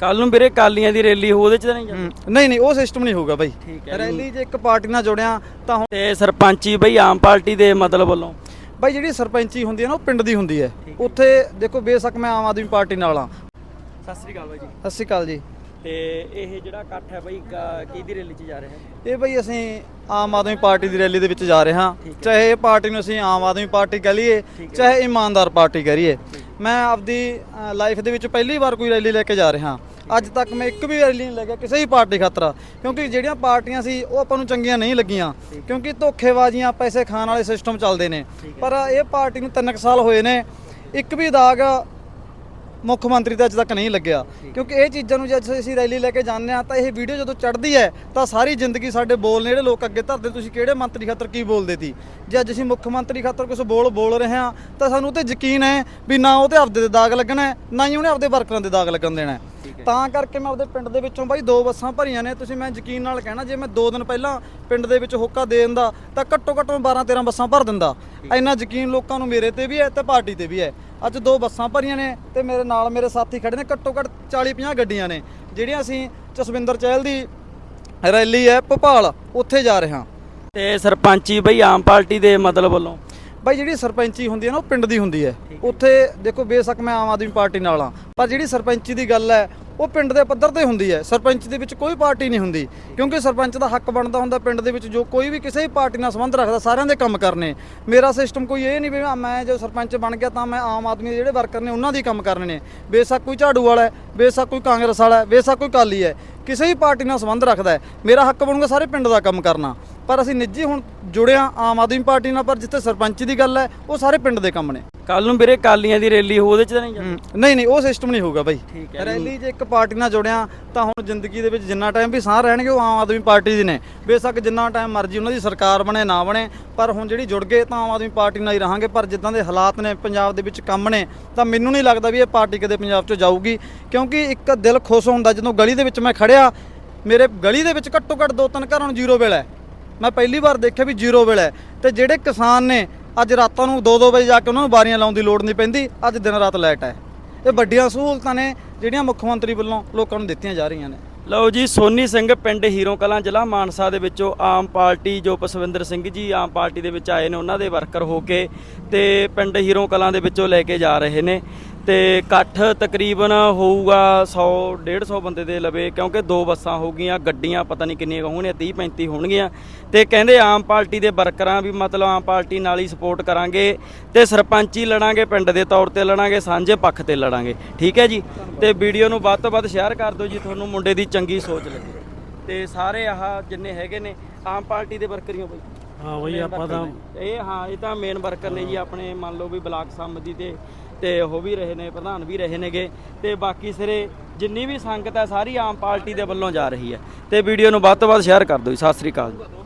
ਕੱਲ ਨੂੰ ਵੀਰੇ ਕਾਲੀਆਂ ਦੀ ਰੈਲੀ ਹੋ ਉਹਦੇ ਚ ਤਾਂ ਨਹੀਂ ਜਾਣਾ? ਨਹੀਂ ਨਹੀਂ ਉਹ ਸਿਸਟਮ ਨਹੀਂ ਹੋਊਗਾ ਬਾਈ। ਠੀਕ ਹੈ। ਰੈਲੀ 'ਚ ਇੱਕ ਪਾਰਟੀ ਨਾਲ ਜੁੜਿਆ ਤਾਂ ਹੁਣ ਤੇ ਸਰਪੰਚੀ ਬਈ ਆਮ ਪਾਰਟੀ ਦੇ ਮਤਲਬ ਵੱਲੋਂ। ਬਾਈ ਜਿਹੜੀ ਸਰਪੰਚੀ ਹੁੰਦੀ ਹੈ ਨਾ ਉਹ ਪਿੰਡ ਦੀ ਹੁੰਦੀ ਹੈ। ਉੱਥੇ ਦੇਖੋ ਬੇਸ਼ੱਕ ਮੈਂ ਆਮ ਆਦਮੀ ਪਾਰਟੀ ਨਾਲ ਆ ਸਤਿ ਸ੍ਰੀ ਅਕਾਲ ਬਾਈ ਜੀ। ਸਤਿ ਸ਼੍ਰੀ ਅਕਾਲ ਜੀ। ਤੇ ਇਹ ਜਿਹੜਾ ਇਕੱਠ ਹੈ ਬਈ ਕਿਹਦੀ ਰੈਲੀ 'ਚ ਜਾ ਰਿਹਾ ਹੈ? ਇਹ ਬਈ ਅਸੀਂ ਆਮ ਆਦਮੀ ਪਾਰਟੀ ਦੀ ਰੈਲੀ ਦੇ ਵਿੱਚ ਜਾ ਰਹੇ ਹਾਂ। ਚਾਹੇ ਇਹ ਪਾਰਟੀ ਨੂੰ ਅਸੀਂ ਆਮ ਆਦਮੀ ਪਾਰਟੀ ਕਹ ਲਈਏ ਚਾਹੇ ਇਮਾਨਦਾਰ ਪਾਰਟੀ ਕਹ ਲਈਏ। ਮੈਂ ਆਪਦੀ ਲਾਈਫ ਦੇ ਵਿੱਚ ਪਹਿਲੀ ਵਾਰ ਕੋਈ ਰੈਲੀ ਲੈ ਕੇ ਜਾ ਰਿਹਾ। ਅੱਜ ਤੱਕ ਮੈਂ ਇੱਕ ਵੀ ਰੈਲੀ ਨਹੀਂ ਲੈ ਗਿਆ ਕਿਸੇ ਵੀ ਪਾਰਟੀ ਖਾਤਰ। ਕਿਉਂਕਿ ਜਿਹੜੀਆਂ ਪਾਰਟੀਆਂ ਸੀ ਉਹ ਆਪਾਂ ਨੂੰ ਚੰਗੀਆਂ ਨਹੀਂ ਲੱਗੀਆਂ। ਕਿਉਂਕਿ ਧੋਖੇਬਾਜ਼ੀਆਂ ਪੈਸੇ ਖਾਣ ਵਾਲੇ ਸਿਸਟਮ ਚੱਲਦੇ ਨੇ। ਪਰ ਇਹ ਪਾਰਟੀ ਨੂੰ 3 ਸਾਲ ਹੋਏ ਨੇ। ਇੱਕ ਵੀ ਦਾਗ ਮੁੱਖ ਮੰਤਰੀ ਦਾ ਅੱਜ ਤੱਕ ਨਹੀਂ ਲੱਗਿਆ। ਕਿਉਂਕਿ ਇਹ ਚੀਜ਼ਾਂ ਨੂੰ ਜੇ ਅੱਜ ਅਸੀਂ ਰੈਲੀ ਲੈ ਕੇ ਜਾਂਦੇ ਆ ਤਾਂ ਇਹ ਵੀਡੀਓ ਜਦੋਂ ਚੜ੍ਹਦੀ ਹੈ ਤਾਂ ਸਾਰੀ ਜ਼ਿੰਦਗੀ ਸਾਡੇ ਬੋਲ ਨੇ ਜਿਹੜੇ ਲੋਕ ਅੱਗੇ ਧਰਦੇ ਤੁਸੀਂ ਕਿਹੜੇ ਮੰਤਰੀ ਖਾਤਰ ਕੀ ਬੋਲਦੇ ਸੀ? ਜੇ ਅੱਜ ਅਸੀਂ ਮੁੱਖ ਮੰਤਰੀ ਖਾਤਰ ਕੁਝ ਬੋਲ ਬੋਲ ਰਹੇ ਹਾਂ ਤਾਂ ਸਾਨੂੰ ਤੇ ਯਕੀਨ ਹੈ ਵੀ ਨਾ ਉਹ ਤੇ ਆਪਦੇ ਦੇ ਦਾਗ ਲੱਗਣਾ ਨਾ ਹੀ ਉਹਨੇ ਆਪਦੇ ਵਰਕਰਾਂ ਦੇ ਦਾਗ ਲੱਗਣ ਦੇਣਾ। ਤਾਂ ਕਰਕੇ ਮੈਂ ਆਪਦੇ ਪਿੰਡ ਦੇ ਵਿੱਚੋਂ ਬਾਈ ਦੋ ਬੱਸਾਂ ਭਰੀਆਂ ਨੇ ਤੁਸੀਂ ਮੈਂ ਯਕੀਨ ਨਾਲ ਕਹਿਣਾ ਜੇ ਮੈਂ 2 ਦਿਨ ਪਹਿਲਾਂ ਪਿੰਡ ਦੇ ਵਿੱਚ ਹੋਕਾ ਦੇ ਦਿੰਦਾ ਤਾਂ ਘੱਟੋ ਘੱਟ ਮੈਂ 12 13 ਬੱਸਾਂ ਭਰ ਦਿੰਦਾ। ਇੰਨਾ ਯਕੀਨ ਲੋਕਾਂ ਨੂੰ ਮੇਰੇ ਤੇ ਵੀ ਹੈ ਤੇ ਪਾਰਟੀ ਤੇ ਵੀ ਹੈ। ਅੱਜ ਦੋ ਬੱਸਾਂ ਭਰੀਆਂ ਨੇ ਤੇ ਮੇਰੇ ਨਾਲ ਮੇਰੇ ਸਾਥੀ ਖੜੇ ਨੇ ਘੱਟੋ ਘੱਟ 40 50 ਗੱਡੀਆਂ ਨੇ ਜਿਹੜੀਆਂ ਅਸੀਂ ਜਸਵਿੰਦਰ ਚਹਿਲ ਦੀ ਰੈਲੀ ਹੈ ਭੋਪਾਲ ਉੱਥੇ ਜਾ ਰਹੇ ਹਾਂ। ਤੇ ਸਰਪੰਚੀ ਬਈ ਆਮ ਪਾਰਟੀ ਦੇ ਮਤਲਬ ਵੱਲੋਂ? ਬਾਈ ਜਿਹੜੀ ਸਰਪੰਚੀ ਹੁੰਦੀ ਹੈ ਨਾ ਉਹ ਪਿੰਡ ਦੀ ਹੁੰਦੀ ਹੈ। ਉੱਥੇ ਦੇਖੋ ਬੇਸ਼ੱਕ ਮੈਂ ਆਮ ਆਦਮੀ ਪਾਰਟੀ ਨਾਲ ਆ ਪਰ ਜਿਹੜੀ ਸਰਪੰਚੀ ਦੀ ਗੱਲ ਹੈ ਉਹ ਪਿੰਡ ਦੇ ਪੱਧਰ ਤੇ ਹੁੰਦੀ ਹੈ। ਸਰਪੰਚ ਦੇ ਵਿੱਚ ਕੋਈ ਪਾਰਟੀ ਨਹੀਂ ਹੁੰਦੀ। ਕਿਉਂਕਿ ਸਰਪੰਚ ਦਾ ਹੱਕ ਬਣਦਾ ਹੁੰਦਾ ਪਿੰਡ ਦੇ ਵਿੱਚ। ਜੋ ਕੋਈ ਵੀ ਕਿਸੇ ਵੀ ਪਾਰਟੀ ਨਾਲ ਸੰਬੰਧ ਰੱਖਦਾ, ਸਾਰਿਆਂ ਦੇ ਕੰਮ ਕਰਨੇ। ਮੇਰਾ ਸਿਸਟਮ ਕੋਈ ਇਹ ਨਹੀਂ ਵੀ ਮੈਂ ਜੋ ਸਰਪੰਚ ਬਣ ਗਿਆ ਤਾਂ ਮੈਂ ਆਮ ਆਦਮੀ ਦੇ ਜਿਹੜੇ ਵਰਕਰ ਨੇ, ਉਹਨਾਂ ਦੀ ਕੰਮ ਕਰਨੇ ਨੇ। ਬੇਸ਼ੱਕ ਕੋਈ ਝਾੜੂ ਵਾਲਾ ਹੈ, ਬੇਸ਼ੱਕ ਕੋਈ ਕਾਂਗਰਸ ਵਾਲਾ ਹੈ, ਬੇਸ਼ੱਕ ਕੋਈ ਕਾਲੀ ਹੈ। ਕਿਸੇ ਵੀ ਪਾਰਟੀ ਨਾਲ ਸੰਬੰਧ ਰੱਖਦਾ ਹੈ ਮੇਰਾ ਹੱਕ ਬਣੂਗਾ ਸਾਰੇ ਪਿੰਡ ਦਾ ਕੰਮ ਕਰਨਾ। ਪਰ ਅਸੀਂ ਨਿੱਜੀ ਹੁਣ ਜੁੜਿਆ ਆਮ ਆਦਮੀ ਪਾਰਟੀ ਨਾਲ ਪਰ ਜਿੱਥੇ ਸਰਪੰਚ ਦੀ ਗੱਲ ਹੈ ਉਹ ਸਾਰੇ ਪਿੰਡ ਦੇ ਕੰਮ ਨੇ। ਕੱਲ ਨੂੰ ਵੀਰੇ ਕਾਲੀਆਂ ਦੀ ਰੈਲੀ ਹੋ ਉਹਦੇ ਚ ਤਾਂ ਨਹੀਂ ਜਾਣਾ? ਨਹੀਂ ਨਹੀਂ ਉਹ ਸਿਸਟਮ ਨਹੀਂ ਹੋਊਗਾ ਬਾਈ। ਰੈਲੀ 'ਚ ਇੱਕ ਪਾਰਟੀ ਨਾਲ ਜੁੜਿਆ ਤਾਂ ਹੁਣ ਜ਼ਿੰਦਗੀ ਦੇ ਵਿੱਚ ਜਿੰਨਾ ਟਾਈਮ ਵੀ ਸਾਹ ਰਹਿਣਗੇ ਉਹ ਆਮ ਆਦਮੀ ਪਾਰਟੀ ਦੇ ਨੇ। ਬੇਸ਼ੱਕ ਜਿੰਨਾ ਟਾਈਮ ਮਰਜ਼ੀ ਉਹਨਾਂ ਦੀ ਸਰਕਾਰ ਬਣੇ ਨਾ ਬਣੇ ਪਰ ਹੁਣ ਜਿਹੜੀ ਜੁੜ ਗਏ ਤਾਂ ਆਮ ਆਦਮੀ ਪਾਰਟੀ ਨਾਲ ਹੀ ਰਹਾਂਗੇ। ਪਰ ਜਿੱਦਾਂ ਦੇ ਹਾਲਾਤ ਨੇ ਪੰਜਾਬ ਦੇ ਵਿੱਚ ਕੰਮ ਨੇ ਤਾਂ ਮੈਨੂੰ ਨਹੀਂ ਲੱਗਦਾ ਵੀ ਇਹ ਪਾਰਟੀ ਕਦੇ ਪੰਜਾਬ 'ਚੋਂ ਜਾਊਗੀ ਕਿਉਂਕਿ ਇੱਕ ਦਿਲ ਖੁਸ਼ ਹੁੰਦਾ ਜਦੋਂ ਗਲੀ ਦੇ ਵਿੱਚ ਮੈਂ ਖੜਿਆ ਮੇਰੇ ਗਲੀ ਦੇ ਵਿੱਚ ਘੱਟੋ ਘੱਟ ਦੋ ਤਿੰਨ ਘਰਾਂ ਨੂੰ ਜ਼ੀਰੋ ਬਿੱਲ ਹੈ। ਮੈਂ ਪਹਿਲੀ ਵਾਰ ਦੇਖਿਆ ਵੀ ਜ਼ੀਰੋ ਬਿੱਲ ਹੈ। ਤੇ ਜਿਹੜੇ ਕਿਸਾਨ ਨੇ, ਅੱਜ ਰਾਤਾਂ ਨੂੰ 2-2 ਵਜੇ ਜਾ ਕੇ ਉਹਨਾਂ ਨੂੰ ਬਾਰੀਆਂ ਲਾਉਣ ਦੀ ਲੋੜ ਨਹੀਂ ਪੈਂਦੀ, ਅੱਜ ਦਿਨ ਰਾਤ ਲਾਈਟ ਹੈ। ਇਹ ਵੱਡੀਆਂ ਸਹੂਲਤਾਂ ਨੇ, ਜਿਹੜੀਆਂ ਮੁੱਖ ਮੰਤਰੀ ਵੱਲੋਂ ਲੋਕਾਂ ਨੂੰ ਦਿੱਤੀਆਂ ਜਾ ਰਹੀਆਂ ਨੇ। ਲਓ ਜੀ, ਸੋਨੀ ਸਿੰਘ ਪਿੰਡ ਹੀਰੋ ਕਲਾਂ ਜ਼ਿਲ੍ਹਾ ਮਾਨਸਾ ਦੇ ਵਿੱਚੋਂ ਆਮ ਪਾਰਟੀ ਜੋ ਪਸਵਿੰਦਰ ਸਿੰਘ ਜੀ ਆਮ ਪਾਰਟੀ ਦੇ ਵਿੱਚ ਆਏ ਨੇ, ਉਹਨਾਂ ਦੇ ਵਰਕਰ ਹੋ ਕੇ ਤੇ ਪਿੰਡ ਹੀਰੋ ਕਲਾਂ ਦੇ ਵਿੱਚੋਂ ਲੈ ਕੇ ਜਾ ਰਹੇ ਨੇ। ਤੇ ਇਕੱਠ ਤਕਰੀਬਨ ਹੋਊਗਾ 100 150 ਬੰਦੇ ਦੇ ਲਵੇ ਕਿਉਂਕਿ ਦੋ ਬੱਸਾਂ ਹੋ ਗਈਆਂ ਗੱਡੀਆਂ ਪਤਾ ਨਹੀਂ ਕਿੰਨੀਆਂ ਹੋਣਗੀਆਂ 30 35 ਹੋਣਗੀਆਂ। ਤੇ ਕਹਿੰਦੇ ਆਮ ਪਾਰਟੀ ਦੇ ਵਰਕਰਾਂ ਵੀ ਮਤਲਬ ਆਮ ਪਾਰਟੀ ਨਾਲ ਹੀ ਸਪੋਰਟ ਕਰਾਂਗੇ ਤੇ ਸਰਪੰਚੀ ਲੜਾਂਗੇ ਪਿੰਡ ਦੇ ਤੌਰ ਤੇ ਲੜਾਂਗੇ ਸਾਂਝੇ ਪੱਖ ਤੇ ਲੜਾਂਗੇ। ਠੀਕ ਹੈ ਜੀ? ਤੇ ਵੀਡੀਓ ਨੂੰ ਵੱਧ ਤੋਂ ਵੱਧ ਸ਼ੇਅਰ ਕਰ ਦਿਓ ਜੀ ਤੁਹਾਨੂੰ ਮੁੰਡੇ ਦੀ ਚੰਗੀ ਸੋਚ ਲੱਗੇ। ਤੇ ਸਾਰੇ ਆਹ ਜਿੰਨੇ ਹੈਗੇ ਨੇ ਆਮ ਪਾਰਟੀ ਦੇ ਵਰਕਰ ਹੀ ਹੋ ਬਈ। ਹਾਂ ਬਈ ਆਪਾਂ ਤਾਂ ਇਹ ਹਾਂ ਇਹ ਤਾਂ ਮੇਨ ਵਰਕਰ ਨੇ ਜੀ ਆਪਣੇ ਮੰਨ ਲਓ ਵੀ ਬਲਾਕ ਸੰਮਤੀ ਤੇ ਤੇ ਉਹ ਵੀ ਰਹੇ ਨੇ, ਪ੍ਰਧਾਨ ਵੀ ਰਹੇ ਨੇਗੇ ਤੇ ਬਾਕੀ ਸਿਰੇ ਜਿੰਨੀ ਵੀ ਸੰਗਤ ਹੈ, ਸਾਰੀ ਆਮ ਪਾਰਟੀ ਦੇ ਵੱਲੋਂ ਜਾ ਰਹੀ ਹੈ। ਤੇ ਵੀਡੀਓ ਨੂੰ ਵੱਧ ਤੋਂ ਵੱਧ ਸ਼ੇਅਰ ਕਰ ਦਿਓ ਜੀ। ਸਤਿ ਸ੍ਰੀ ਅਕਾਲ ਜੀ।